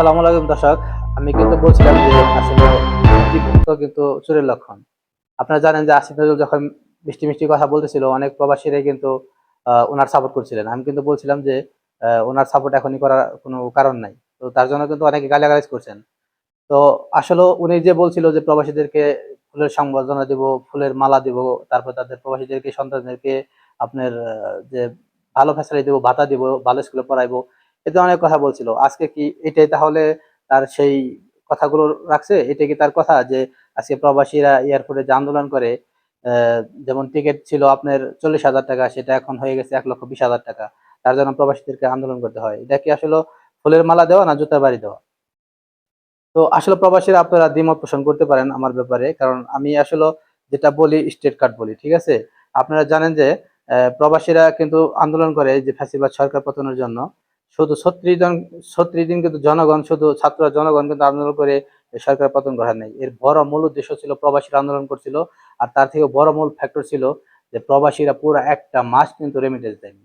আসসালামু আলাইকুম দর্শক, আমি কিন্তু বলছিলাম যে আসলে কিন্তু চুরের লক্ষণ। আপনারা জানেন যে আসিফ নজরুল যখন মিষ্টি মিষ্টি কথা বলতেছিল, অনেক প্রবাসীরাই কিন্তু ওনার সাপোর্ট করছিলেন। আমি কিন্তু বলছিলাম যে ওনার সাপোর্ট এখনই করার কোনো কারণ নাই। তো তার জন্য কিন্তু অনেকে গালাগালাজ করছেন। তো আসলে উনি যে বলছিল যে প্রবাসীদেরকে ফুলের সংবর্ধনা দিব, ফুলের মালা দিব, তারপর তাদের প্রবাসীদেরকে, সন্তানদেরকে আপনার যে ভালো ফ্যাসিলিটি দিব ভাতা দিব ভালো স্কুলে পড়াইবো এতে অনেক কথা বলছিল। আজকে কি এটাই তাহলে তার সেই কথাগুলো রাখছে? এটা কি তার কথা যে আজকে প্রবাসীরা এয়ারপোর্টে যে আন্দোলন করে যেমন টিকিট ছিল আপনার চল্লিশ হাজার টাকা, সেটা এখন হয়ে গেছে এক লক্ষ বিশ হাজার টাকা। তার জন্য প্রবাসীদেরকে আন্দোলন করতে হয়। এটা কি আসলে ফুলের মালা দেওয়া না জুতার বাড়ি দেওয়া? তো আসলে প্রবাসীরা আপনারা দ্বিমত পোষণ করতে পারেন আমার ব্যাপারে, কারণ আমি আসলে যেটা বলি, স্টেট কার্ড বলি, ঠিক আছে? আপনারা জানেন যে প্রবাসীরা কিন্তু আন্দোলন করে যে ফ্যাসিবাদ সরকার পতনের জন্য। শুধু ছত্রিশ জন, ছত্রিশ দিন কিন্তু জনগণ, শুধু ছাত্র জনগণ কিন্তু আন্দোলন করে সরকার পতন ঘটার নেই। এর বড় মূল উদ্দেশ্য ছিল প্রবাসীরা আন্দোলন করছিল, আর তার থেকে বড় মূল ফ্যাক্টর ছিল যে প্রবাসীরা পুরো একটা মাস কিন্তু রেমিটেন্স দেয়নি।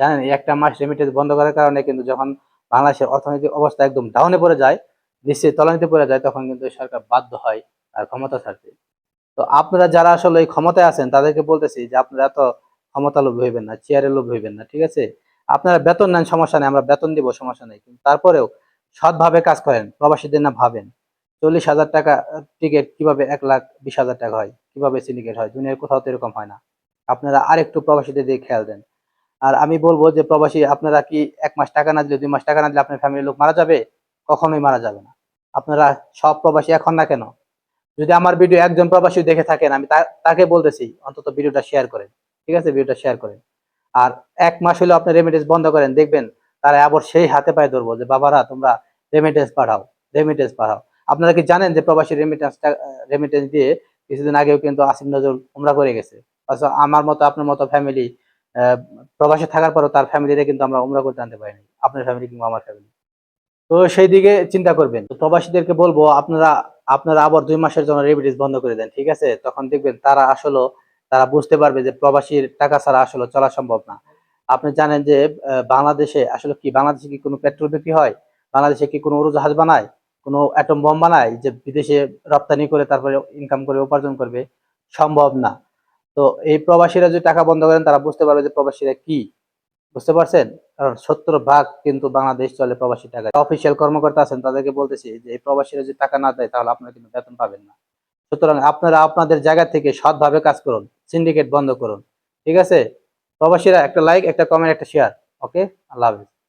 জানেন একটা মাস রেমিটেন্স বন্ধ করার কারণে কিন্তু যখন বাংলাদেশের অর্থনৈতিক অবস্থা একদম ডাউনে পড়ে যায় নিচে তলানিতে পড়ে যায়, তখন কিন্তু সরকার বাধ্য হয় আর ক্ষমতা ছাড়তে। তো আপনারা যারা আসলে ক্ষমতায় আছেন, তাদেরকে বলতেছি যে আপনারা এত ক্ষমতা লোভ হইবেন না চেয়ারের লোভ হইবেন না, ঠিক আছে? আপনারা বেতন নেন, সমস্যা নেই, আমরা বেতন দিব, সমস্যা নেই। কিন্তু তারপরেও সৎভাবে কাজ করেন, প্রবাসীদের না ভাবেন। চল্লিশ হাজার টাকা টিকিট কীভাবে এক লাখ বিশ হাজার টাকা হয়? কীভাবে সিন্ডিকেট হয়? দুনিয়ার কোথাও তো এরকম হয় না। আপনারা আরেকটু প্রবাসীদের দিকে খেয়াল দেন। আর আমি বলব যে, প্রবাসী আপনারা কি এক মাস টাকা না দিলে, দুই মাস টাকা না দিলে আপনার ফ্যামিলির লোক মারা যাবে? কখনোই মারা যাবে না। আপনারা সব প্রবাসী এখন না কেন? যদি আমার ভিডিও একজন প্রবাসী দেখে থাকেন, আমি তাকে বলতেছি, অন্তত ভিডিওটা শেয়ার করেন। ঠিক আছে? ভিডিওটা শেয়ার করেন। আর এক মাস হলো আপনি রেমিটেন্স বন্ধ করেন, দেখবেন তারা আবার সেই হাতে পায়ে ধরবো যে, বাবারা, তোমরা রেমিটেন্স পাঠাও রেমিটেন্স পাঠাও। আপনারা কি জানেন যে, প্রবাসী রেমিটেন্স রেমিটেন্স দিয়ে কিছুদিন আগেও কিন্তু আসিফ নজরুল উমরা করে গেছে। আমার মতো, আপনার মতো ফ্যামিলি প্রবাসে থাকার পরও তার ফ্যামিলিতে কিন্তু আমরা উমরা করতে আনতে পারিনি। আপনার ফ্যামিলি কিংবা আমার ফ্যামিলি তো সেই দিকে চিন্তা করবেন। তো প্রবাসীদেরকে বলব, আপনারা আপনারা আবার দুই মাসের জন্য রেমিটেন্স বন্ধ করে দেন, ঠিক আছে? তখন দেখবেন তারা আসলে তারা বুঝতে পারবে যে প্রবাসীর টাকা ছাড়া আসলে চলা সম্ভব না। আপনি জানেন যে বাংলাদেশে আসলে কি, বাংলাদেশে কি কোনো পেট্রোল বিক্রি হয়? বাংলাদেশে কি কোনো উড়োজাহাজ বানায়? কোনো অ্যাটম বম বানায় যে বিদেশে রপ্তানি করে তারপরে ইনকাম করে উপার্জন করবে? সম্ভব না। তো এই প্রবাসীরা যদি টাকা বন্ধ করেন, তারা বুঝতে পারবে যে প্রবাসীরা কি। বুঝতে পারছেন? কারণ সত্তর ভাগ কিন্তু বাংলাদেশ চলে প্রবাসী টাকা। অফিসিয়াল কর্মকর্তা আছেন, তাদেরকে বলতেছি যে, এই প্রবাসীরা যদি টাকা না দেয়, তাহলে আপনারা কিন্তু বেতন পাবেন না। সুতরাং আপনারা আপনাদের জায়গা থেকে সৎভাবে কাজ করুন। সিন্ডিকেট বন্ধ করুন। ঠিক আছে? প্রবাসীরা একটা লাইক একটা কমেন্ট একটা শেয়ার ওকে আল্লাহ হাফিজ।